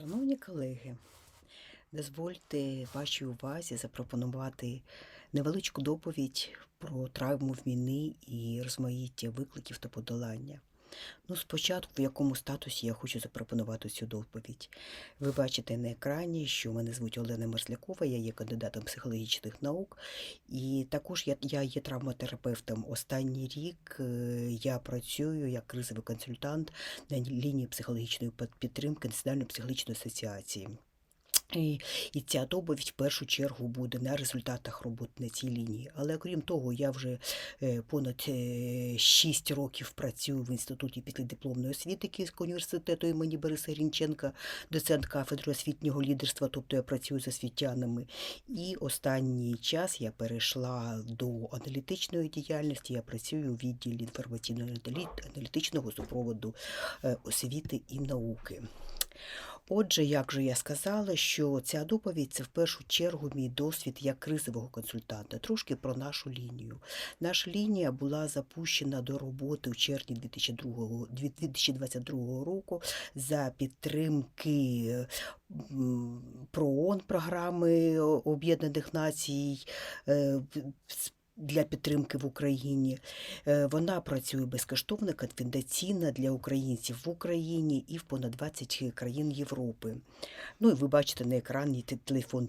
Шановні колеги, дозвольте вашій увазі запропонувати невеличку доповідь про травму війни і розмаїття викликів та подолання. Ну, спочатку, в якому статусі я хочу запропонувати цю доповідь. Ви бачите на екрані, що мене звуть Олена Мерзлякова, я є кандидатом психологічних наук, і також я, я є травматерапевтом. Останній рік е, я працюю як кризовий консультант на лінії психологічної підтримки Національної психологічної асоціації. І, і ця доповідь в першу чергу буде на результатах роботи на цій лінії. Але крім того, я вже е, понад 6 років працюю в інституті післядипломної освіти Київського університету імені Бориса Рінченка, доцент кафедри освітнього лідерства, тобто я працюю з освітянами. І останній час я перейшла до аналітичної діяльності. Я працюю у відділі інформаційно-аналітичного супроводу е, освіти і науки. Отже, як же я сказала, що ця доповідь це в першу чергу мій досвід як кризового консультанта. Трошки про нашу лінію. Наша лінія була запущена до роботи у червні 2002, 2022 року за підтримки ПРООН програми Об'єднаних Націй. Для підтримки в Україні Е, вона працює безкоштовно, конфіденційно для українців в Україні і в понад 20 країн Європи. Ну і ви бачите на екрані телефон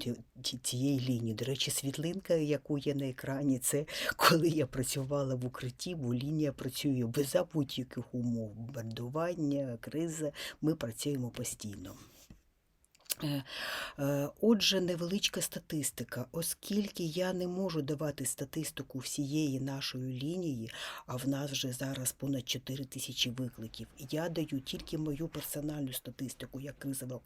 цієї лінії. До речі, світлинка, яку є на екрані, це коли я працювала в укритті, бо лінія працює без будь-яких умов. Бомбардування, криза. Ми працюємо постійно. Е, е, Отже, невеличка статистика, оскільки я не можу давати статистику всієї нашої лінії, а в нас вже зараз понад 4 тисячі викликів. Я даю тільки мою персональну статистику як кризового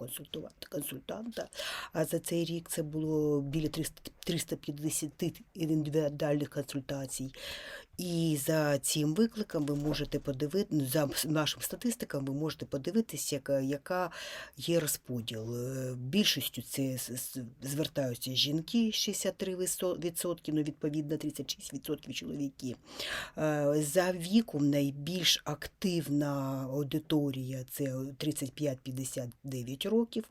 консультанта. А за цей рік це було біля 350 індивідуальних консультацій. І за цим викликом ви можете подивитися, за нашим статистикам, ви можете подивитися, яка, яка є розподіл. Е, Більшістю це звертаються жінки 63%, ну, відповідно 36% чоловіки. Е, За віком найбільш активна аудиторія це 35-59 років.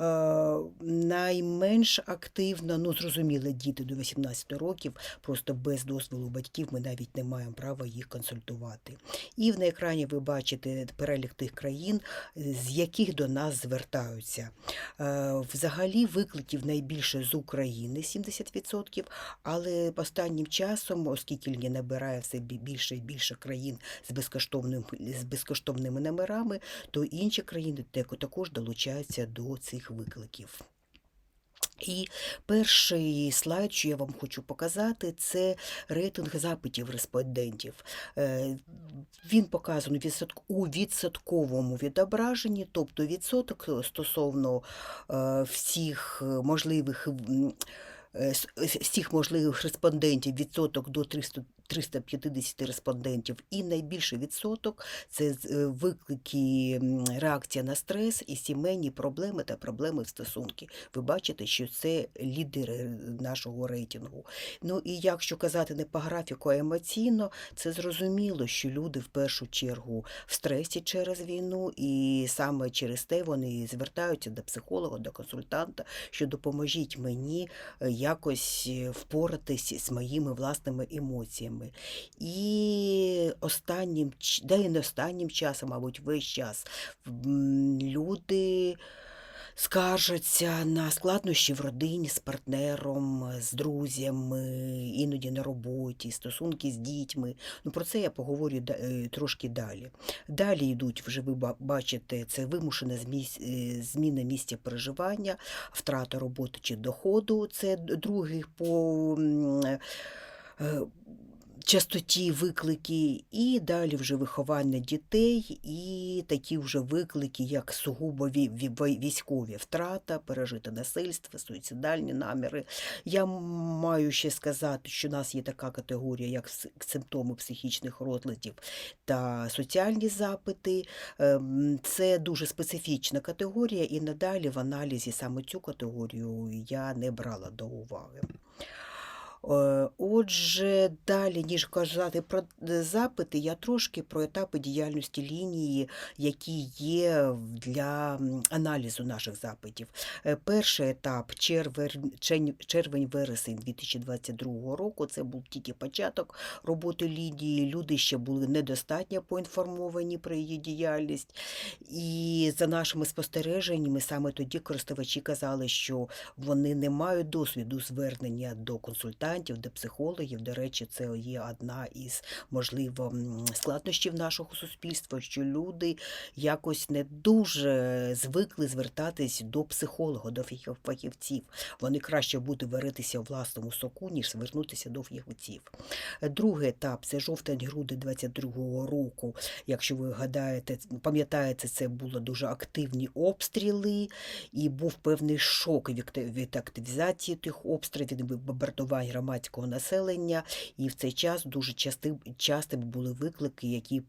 Е, Найменш активна, ну зрозуміло, діти до 18 років, просто без дозволу батьків ми навіть не маємо права їх консультувати. І на екрані ви бачите перелік тих країн, з яких до нас звертаються. Е, Взагалі викликів найбільше з України 70%, але останнім часом, оскільки лінія набирає все більше і більше країн з, безкоштовним, з безкоштовними номерами, то інші країни також долучаються до цих викликів. І перший слайд, що я вам хочу показати, це рейтинг запитів респондентів. Е, Він показаний у відсотковому відображенні, тобто відсоток стосовно е, всіх можливих м, е, всіх можливих респондентів відсоток до 300 350 респондентів, і найбільший відсоток це е, виклики реакція на стрес і сімейні проблеми та проблеми в стосунки. Ви бачите, що це лідери нашого рейтингу. Ну і якщо казати не по графіку, а емоційно, це зрозуміло, що люди в першу чергу в стресі через війну, і саме через те вони звертаються до психолога, до консультанта, що допоможіть мені е, якось е, впоратись з моїми власними емоціями. І останнім, да і не останнім часом, мабуть, весь час люди скаржаться на складнощі в родині з партнером, з друзями, іноді на роботі, стосунки з дітьми. Ну про це я поговорю е, трошки далі. Далі йдуть, вже ви бачите, це вимушена е, зміна місця проживання, втрата роботи чи доходу. Це другий по е, частоті виклики, і далі вже виховання дітей, і такі вже виклики, як сугубо ві- ві- військові втрата, пережите насильство, суїцидальні наміри. Я маю ще сказати, що у нас є така категорія, як симптоми психічних розладів та соціальні запити. Ем, Це дуже специфічна категорія, і надалі в аналізі саме цю категорію я не брала до уваги. Е, Отже, далі, ніж казати про е, запити, я трошки про етапи діяльності лінії, які є для аналізу наших запитів. Е, Перший етап червень-вересень 2022 року. Це був тільки початок роботи лінії. Люди ще були недостатньо поінформовані про її діяльність. І за нашими спостереженнями, саме тоді користувачі казали, що вони не мають досвіду звернення до консультантів, до психологів. До речі, це є одна із можливо складнощів нашого суспільства, що люди якось не дуже звикли звертатись до психолога, до фахівців. Вони краще буде варитися у власному соку, ніж звернутися до фахівців. Другий етап це жовтень-грудень 22-го року. Якщо ви гадаєте, пам'ятаєте, це були дуже активні обстріли, і був певний шок від активізації тих обстрілів, від бомбардувань громадського населення. І в цей час дуже части, частими були виклики, які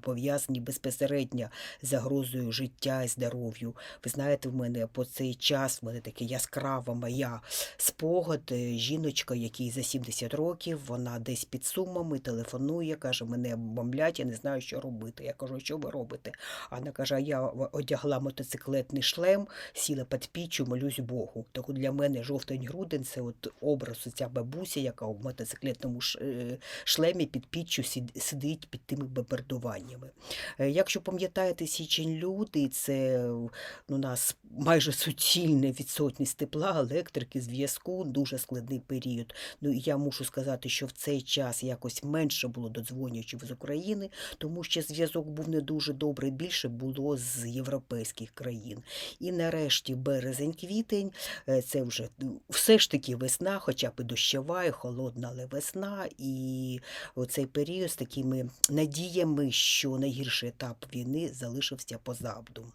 пов'язані безпосередньо з загрозою життя і здоров'ю. Ви знаєте, в мене по цей час в мене таке яскрава моя спогад. е, Жіночка, якій за 70 років, вона десь під сумами телефонує, каже, мене бомблять, я не знаю, що робити. Я кажу, що ви робите? А вона каже, я одягла мотоциклетний шлем, сіла під піччю, молюсь Богу. Так для мене жовтень-грудень це от образ ця бабуся, яка в мотоциклетному е, шлемі під піччю сидить під тими бомбардуваннями. Е, Якщо пам'ятаєте січень люди, це ну, у нас майже суцільна відсутність тепла, електрики, зв'язку, дуже складний період. Ну і я мушу сказати, що в цей час якось менше було додзвонювачів з України, тому що зв'язок був не дуже добрий, більше було з європейських країн. І нарешті березень-квітень е, це вже ну, все ж таки весна, хоча б і дощова, і холодна, весна. І оцей період з такими надіями, що найгірший етап війни залишився позаду.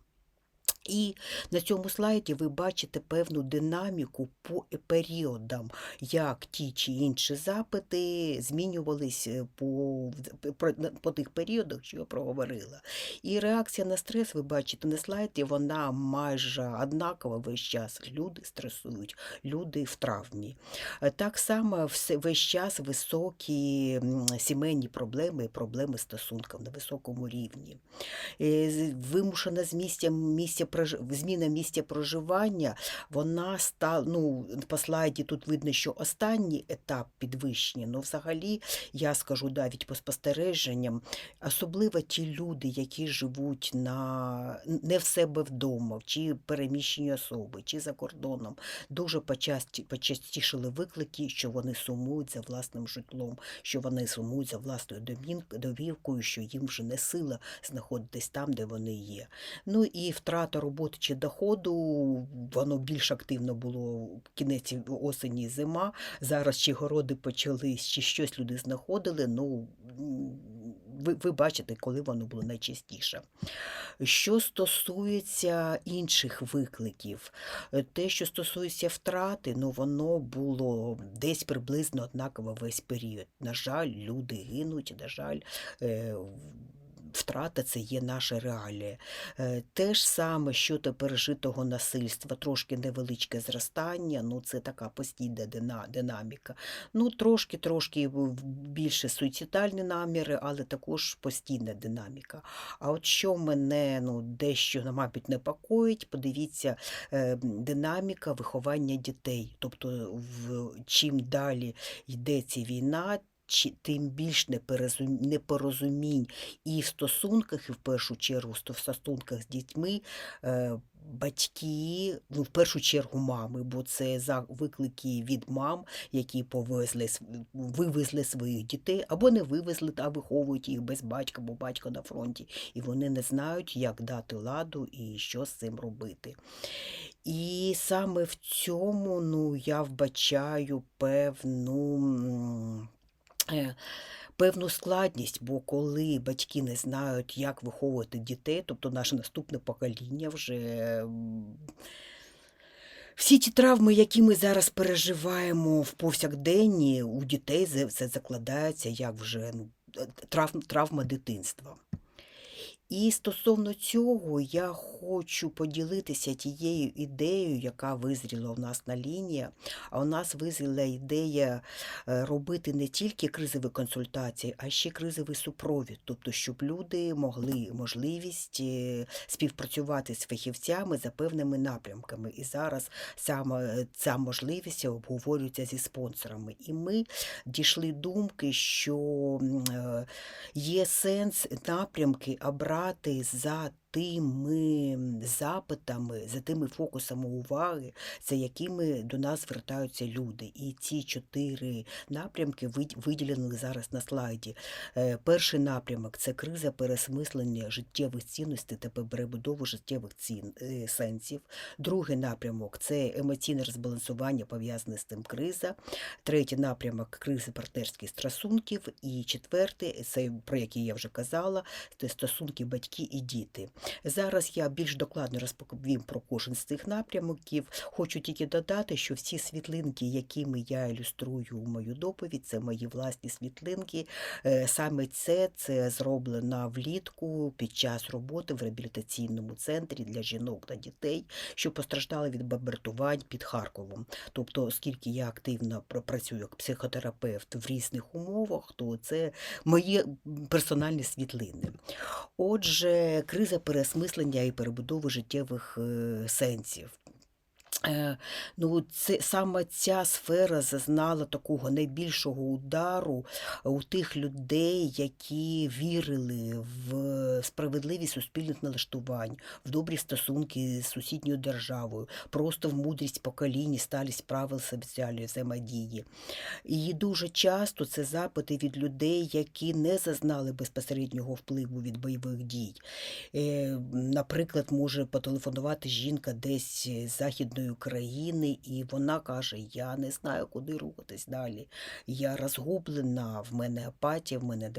І на цьому слайді ви бачите певну динаміку по періодам, як ті чи інші запити змінювались е, по, по, по тих періодах, що я проговорила. І реакція на стрес, ви бачите на слайді, вона майже однакова весь час. Люди стресують, люди в травмі. Е, Так само весь час високі сімейні проблеми, проблеми стосунків на високому рівні. Е, з- Вимушена з місця, місця зміна місця проживання, вона стала, ну, по слайді тут видно, що останній етап підвищення, ну, взагалі, я скажу навіть по спостереженням, особливо ті люди, які живуть на, не в себе вдома, чи переміщені особи, чи за кордоном, дуже почасті, почастішили виклики, що вони сумують за власним житлом, що вони сумують за власною домівкою, що їм вже не сила знаходитись там, де вони є. Ну і втрата роботи чи доходу, воно більш активно було в кінець осені зима. Зараз чи городи почались, чи щось люди знаходили. Ну, ви, ви бачите, коли воно було найчастіше. Що стосується інших викликів, те, що стосується втрати, ну воно було десь приблизно однаково весь період. На жаль, люди гинуть, на жаль, е, втрата це є наша реалія. Е, Те ж саме щодо пережитого насильства, трошки невеличке зростання, ну це така постійна динаміка. Ну, трошки-трошки більше суїцидальні наміри, але також постійна динаміка. А от що мене ну, дещо, мабуть, непокоїть, подивіться, е, динаміка виховання дітей. Тобто, в, чим далі йдеться війна, чи- тим більш непорозумінь і в стосунках, і в першу чергу в стосунках з дітьми. е, Батьки, ну в першу чергу мами, бо це за виклики від мам, які повезли вивезли своїх дітей або не вивезли, а виховують їх без батька, бо батько на фронті, і вони не знають, як дати ладу і що з цим робити. І саме в цьому ну, я вбачаю певну. Е, Певну складність, бо коли батьки не знають, як виховувати дітей, тобто наше наступне покоління вже всі ті травми, які ми зараз переживаємо в повсякденні, у дітей це закладається як вже ну, травм, травма дитинства. І стосовно цього я хочу поділитися тією ідеєю, яка визріла у нас на лінії. А у нас визріла ідея е, робити не тільки кризові консультації, а ще кризовий супровід. Тобто, щоб люди могли можливість е, співпрацювати з фахівцями за певними напрямками. І зараз саме ця можливість обговорюється зі спонсорами. І ми дійшли думки, що е, є сенс напрямки обрати за тими запитами, за тими фокусами уваги, за якими до нас звертаються люди. І ці чотири напрямки виділені зараз на слайді. Е, Перший напрямок це криза пересмислення життєвих цінностей та перебудову життєвих цін, е, сенсів. Другий напрямок це емоційне розбалансування, пов'язане з тим криза. Третій напрямок кризи партнерських стосунків. І четвертий, це про який я вже казала, це стосунки батьки і діти. Зараз я більш докладно розповім про кожен з цих напрямків. Хочу тільки додати, що всі світлинки, якими я ілюструю у мою доповідь, це мої власні світлинки. Е, Саме це, це зроблено влітку під час роботи в реабілітаційному центрі для жінок та дітей, що постраждали від бомбардувань під Харковом. Тобто, оскільки я активно працюю як психотерапевт в різних умовах, то це мої персональні світлини. Отже, криза переосмислення і перебудову життєвих е, сенсів. Е, Ну, це саме ця сфера зазнала такого найбільшого удару у тих людей, які вірили в справедливість суспільних налаштувань, в добрі стосунки з сусідньою державою, просто в мудрість поколінь, сталість правил соціальної взаємодії. І дуже часто це запити від людей, які не зазнали безпосереднього впливу від бойових дій. Е, Наприклад, може потелефонувати жінка десь з Західної України, і вона каже: Я не знаю, куди рухатись далі. Я розгублена, в мене апатія, в мене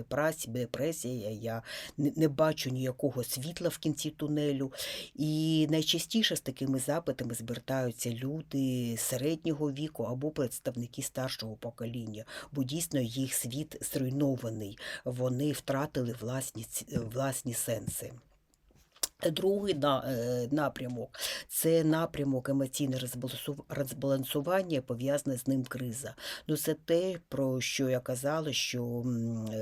депресія, я не бачу ніякого світла в кінці тунелю. І найчастіше з такими запитами звертаються люди середнього віку або представники старшого покоління, бо дійсно їх світ зруйнований, вони втратили власні, власні сенси. Другий е, напрямок це напрямок емоційне розбалансування, пов'язане з ним криза. Ну, це те, про що я казала, що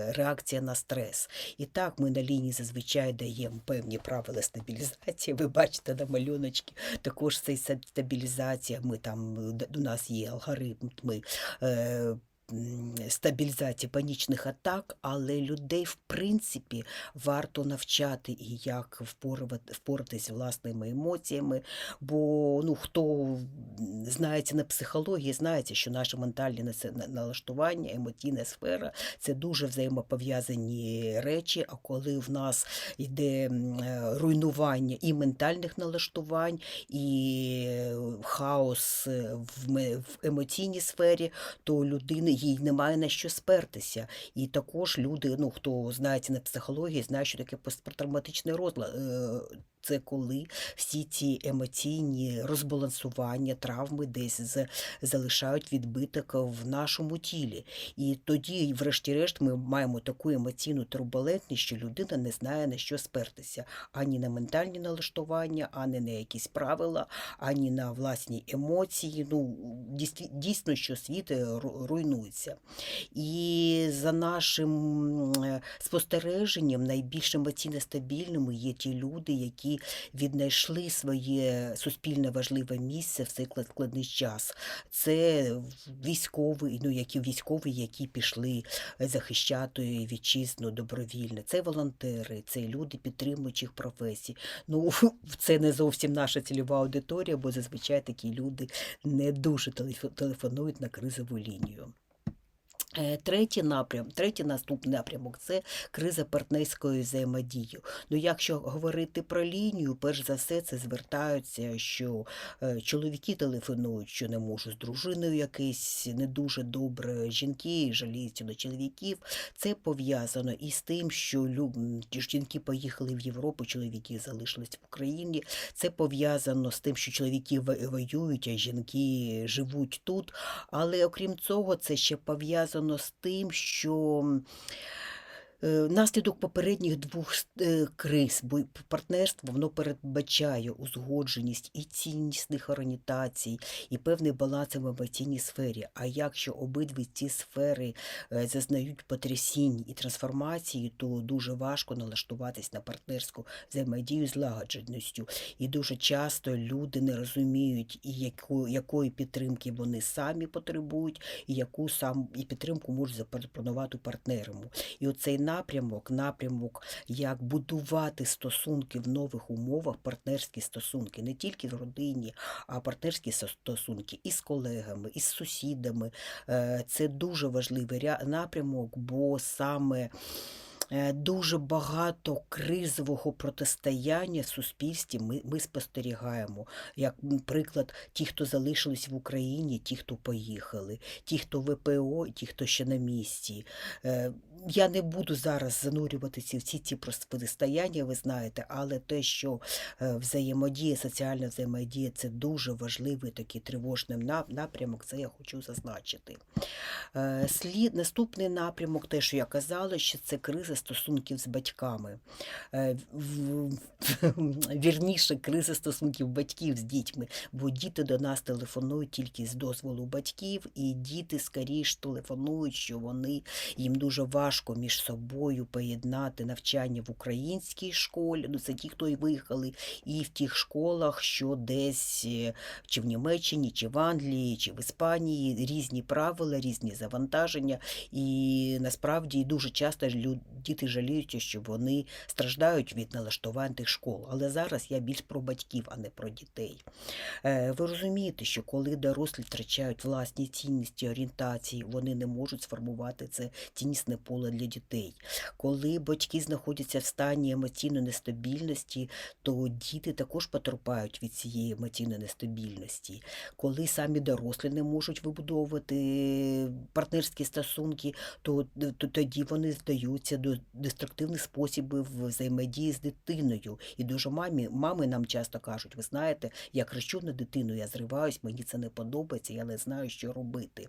реакція на стрес. І так ми на лінії зазвичай даємо певні правила стабілізації. Ви бачите на малюночки, також це стабілізація. Ми там у нас є алгоритм. Стабілізації панічних атак, але людей, в принципі, варто навчати і як з власними емоціями. Бо ну, хто знається на психології, знається, що наше ментальне налаштування, емоційна сфера це дуже взаємопов'язані речі. А коли в нас йде е, руйнування і ментальних налаштувань, і хаос е, в емоційній сфері, то людини їй немає на що спертися. І також люди, ну хто знається на психології, знає, що таке посттравматичний розлад. Е, Це коли всі ці емоційні розбалансування, травми десь залишають відбиток в нашому тілі. І тоді, врешті-решт, ми маємо таку емоційну турбулентність, що людина не знає на що спертися ані на ментальні налаштування, ані на якісь правила, ані на власні емоції. Ну, дійсно- що світ е, руйнується. І за нашим спостереженням, найбільш емоційно стабільними є ті люди, які віднайшли своє суспільне важливе місце в цей складний час. Це військові, ну які військові, які пішли захищати вітчизну добровільно. Це волонтери, це люди підтримуючих професій. Ну, це не зовсім наша цільова аудиторія, бо зазвичай такі люди не дуже телефо- телефонують на кризову лінію. Е, Третій напрям, третій наступний напрямок це криза партнерської взаємодії. Ну, якщо говорити про лінію, перш за все це звертаються, що е, чоловіки телефонують, що не можуть з дружиною якесь не дуже добре. Жінки жаліються на чоловіків. Це пов'язано із тим, що лю- м, ті ж жінки поїхали в Європу, чоловіки залишились в Україні. Це пов'язано з тим, що чоловіки во- воюють, а жінки живуть тут. Але окрім цього, це ще пов'язано з тим, що Наслідок попередніх двох е, криз, бо партнерство воно передбачає узгодженість і ціннісних орієнтацій, і певний баланс в емоційній сфері. А якщо обидві ці сфери е, зазнають потрясінь і трансформації, то дуже важко налаштуватись на партнерську взаємодію з злагодженістю. І дуже часто люди не розуміють, і якої підтримки вони самі потребують, і яку сам і підтримку можуть запропонувати партнерам. І оцей напрямок, напрямок, як будувати стосунки в нових умовах, партнерські стосунки, не тільки в родині, а партнерські стосунки і з колегами, і з сусідами. Е, Це дуже важливий ря- напрямок, бо саме. е, Дуже багато кризового протистояння в суспільстві ми, ми спостерігаємо. Як приклад, ті, хто залишились в Україні, ті, хто поїхали, ті, хто ВПО, ті, хто ще на місці. Я не буду зараз занурюватися в всі ці протистояння, ви знаєте, але те, що е, взаємодія, соціальна взаємодія це дуже важливий такий тривожний напрямок, це я хочу зазначити. Е, Слід, наступний напрямок, те, що я казала, що це криза стосунків з батьками. Е, Вірніше, криза стосунків батьків з дітьми, бо діти до нас телефонують тільки з дозволу батьків, і діти скоріш телефонують, що вони їм дуже важко між собою поєднати навчання в українській школі, ну це ті, хто і виїхали, і в тих школах, що десь е, чи в Німеччині, чи в Англії, чи в Іспанії різні правила, різні завантаження. І насправді дуже часто діти жаліються, що вони страждають від налаштувань тих школ. Але зараз я більш про батьків, а не про дітей. Е, Ви розумієте, що коли дорослі втрачають власні цінності, орієнтації, вони не можуть сформувати це ціннісне поле для дітей. Коли батьки знаходяться в стані емоційної нестабільності, то діти також потерпають від цієї емоційної нестабільності. Коли самі дорослі не можуть вибудовувати партнерські стосунки, то, то тоді вони здаються до деструктивних способів взаємодії з дитиною. І дуже мамі, мами нам часто кажуть, ви знаєте, я кричу на дитину, я зриваюсь, мені це не подобається, я не знаю, що робити.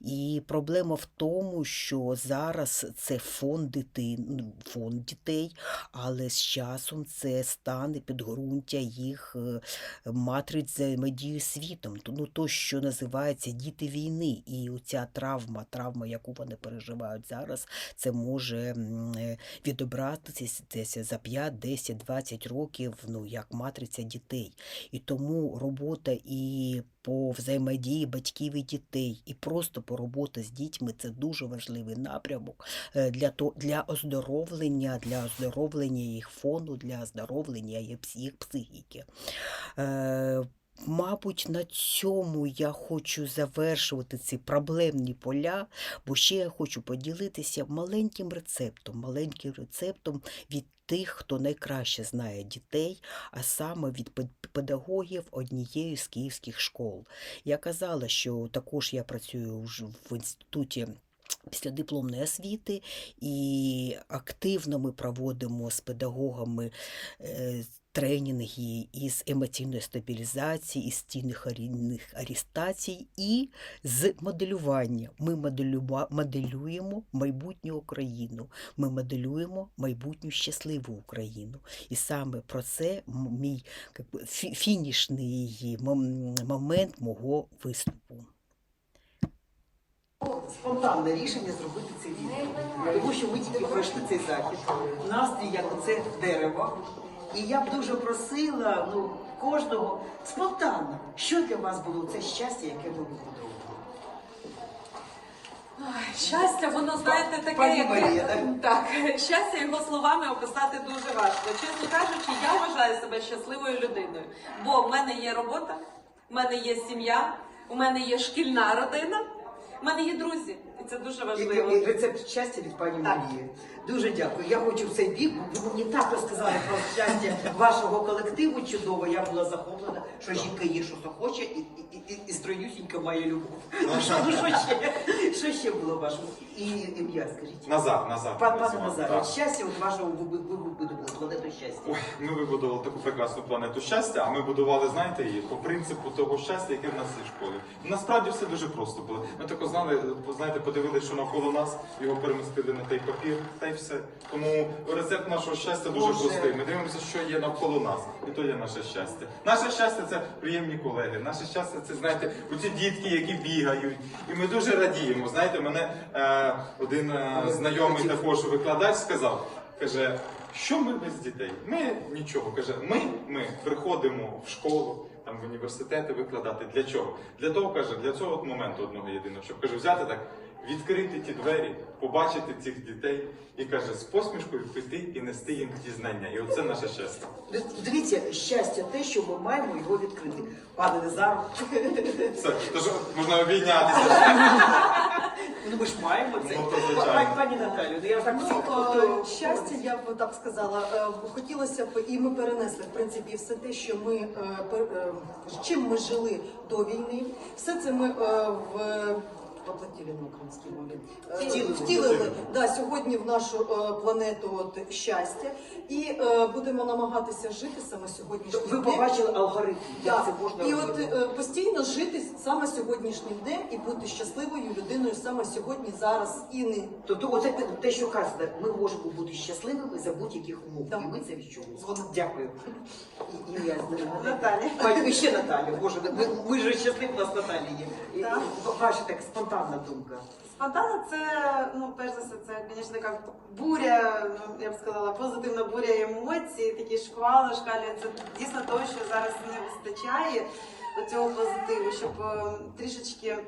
І проблема в тому, що зараз це фон дитин, фон дітей, але з часом це стане підґрунтя їх е, матриць взаємодії світом. То- Ну, то, що називається діти війни. І оця травма, травма, яку вони переживають зараз, це може е, відобратися за 5, 10, 20 років, ну, як матриця дітей. І тому робота і по взаємодії батьків і дітей, і просто по робота з дітьми це дуже важливий напрямок е, для, то, для оздоровлення, для оздоровлення їх фону, для оздоровлення їх психіки. Е, Мабуть, на цьому я хочу завершувати ці проблемні поля, бо ще я хочу поділитися маленьким рецептом, маленьким рецептом від тих, хто найкраще знає дітей, а саме від пед- педагогів однієї з київських школ. Я казала, що також я працюю в інституті. Післядипломної освіти і активно ми проводимо з педагогами е, тренінги із емоційної стабілізації, із стійних арійних арістацій і з моделювання. Ми моделюємо майбутню Україну, ми моделюємо майбутню щасливу Україну. І саме про це мій би, фінішний момент мого виступу. Спонтанне рішення зробити це відео, тому що ми тільки пройшли цей захід. Настрій як оце дерево. І я б дуже просила ну, кожного спонтанно, що для вас було це щастя, яке ви вибудовували. Ой, Щастя, воно знаєте таке, як так, щастя його словами описати дуже важко. Чесно кажучи, я вважаю себе щасливою людиною, бо в мене є робота, в мене є сім'я, у мене є шкільна родина, в мене є друзі, це дуже важливо. І- і Рецепт щастя від пані Так. Марії. Дуже дякую. Я хочу в цей бік, бо ви мені так розказали про щастя вашого колективу чудово. Я була захоплена, що жінка є, що хоче, і, і, і, і стройнюсінька має любов. Ну що, ну, що ще? Що ще було вашому? І ім'я, скажіть. Назар, Назар. Пан, пане так. щастя от вашого ви, ви, ви вибудували, планету щастя. Ой, ми вибудували таку прекрасну планету щастя, а ми будували, знаєте, її по принципу того щастя, яке в нас є в школі. Насправді все дуже просто було. Ми тако познали, знаєте, подивилися, що навколо нас, його перемістили на той папір, та й все. Тому рецепт нашого щастя дуже Боже. простий. Ми дивимося, що є навколо нас, і то є наше щастя. Наше щастя це приємні колеги. Наше щастя це, знаєте, оці дітки, які бігають. І ми дуже радіємо. Знаєте, мене е, один е, знайомий також викладач сказав, каже. Що ми без дітей? Ми нічого. Каже, ми, ми приходимо в школу, там в університети викладати. Для чого? Для того каже, для цього от моменту одного єдиного, щоб каже, взяти так, відкрити ті двері, побачити цих дітей і каже, з посмішкою піти і нести їм ті знання. І оце наше щастя. Дивіться, щастя те, що ми маємо його відкрити. Пане Назар, Все, тож можна обійнятися. ну ми ж маємо це. Ну. Пані, пані Наталю, ну я так Ну, е, щастя, я б так сказала. Е, Хотілося б, і ми перенесли в принципі все те, що ми е, з чим ми жили до війни. Все це ми в воплотили на українській мові. Е, Втілили. Втілили да, сьогодні в нашу е, планету от, щастя, і е, будемо намагатися жити саме сьогодні. Ви побачили алгоритм, як це можна і от робити. е, постійно жити саме сьогоднішнім днем і бути щасливою людиною саме сьогодні, зараз і не Тобто, оце те, те, що кажете, ми можемо бути щасливими за будь-яких умов. Так. І ми це. Згодна. Дякую. І, і я Наталя. Пані, ще Наталя. Боже, ви, ви ж щасливі, у нас Наталі є. І, Так. і так спонтанна думка. Спонтанно це, ну, перш за все, це, звісно, така буря, ну, я б сказала, позитивна буря емоцій, такі шквали, шкалі. Це дійсно того, що зараз не вистачає цього позитиву, щоб е, трішечки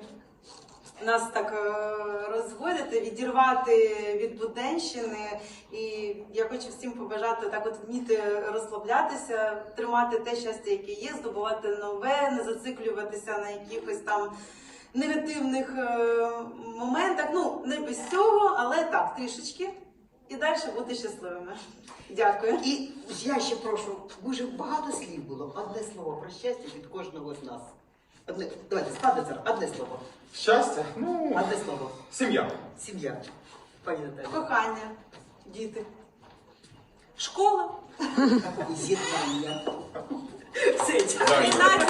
нас так е, розводити, відірвати від буденщини. І я хочу всім побажати так от вміти розслаблятися, тримати те щастя, яке є, здобувати нове, не зациклюватися на якихось там негативних е, моментах. Ну, не без цього, але так, трішечки. І далі бути щасливими. Дякую. І я ще прошу, дуже багато слів було. Одне слово про щастя від кожного з нас. Одне, давайте, спадне зараз, одне слово. Щастя, ну, Одне слово. сім'я. Сім'я. Пані Наталі. Кохання. діти. Школа. З'єднання. Все, Дякую.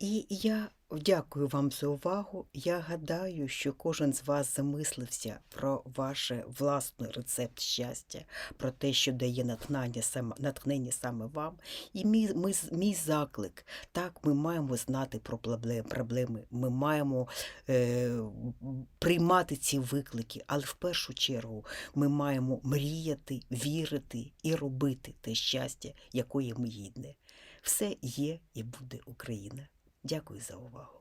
І я дякую вам за увагу. Я гадаю, що кожен з вас замислився про ваше власний рецепт щастя, про те, що дає натхнення саме, натхнення саме вам. І мій, ми, мій заклик, так, ми маємо знати про проблеми, ми маємо е, приймати ці виклики, але в першу чергу ми маємо мріяти, вірити і робити те щастя, якої ми гідне. Все є і буде Україна. Дякую за увагу.